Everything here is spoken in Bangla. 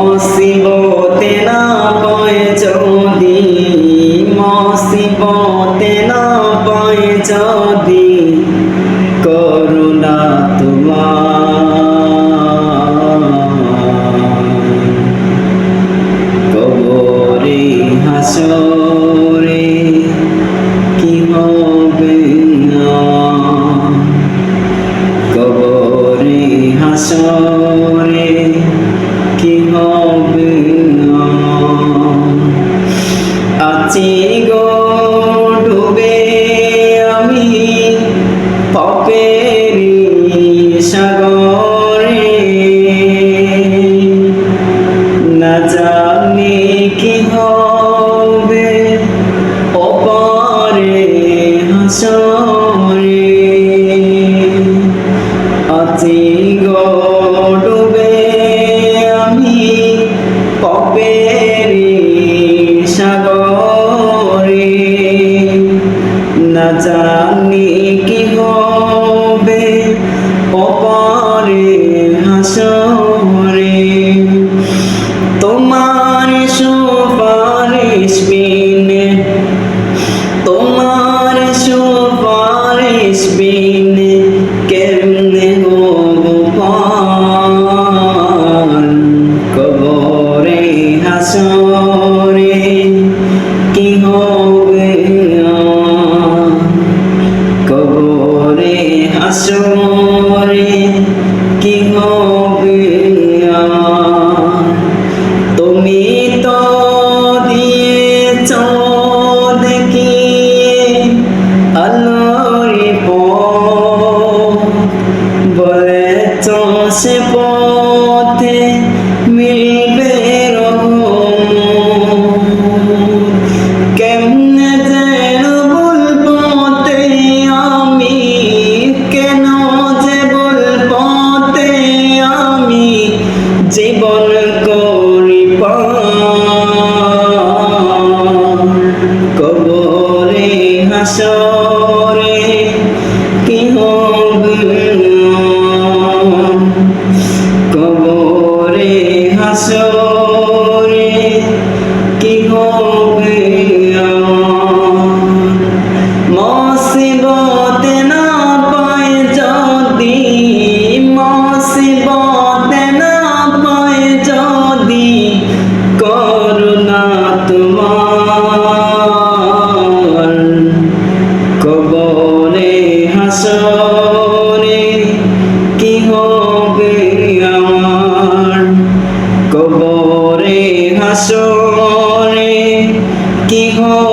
মসিবতে না পায় যদি মসিবতে না পায় যদি করুণা তোমার আছি আমি পপেরি Ta কবরে হাসরে কি হবে কবরে হাসরে Oh.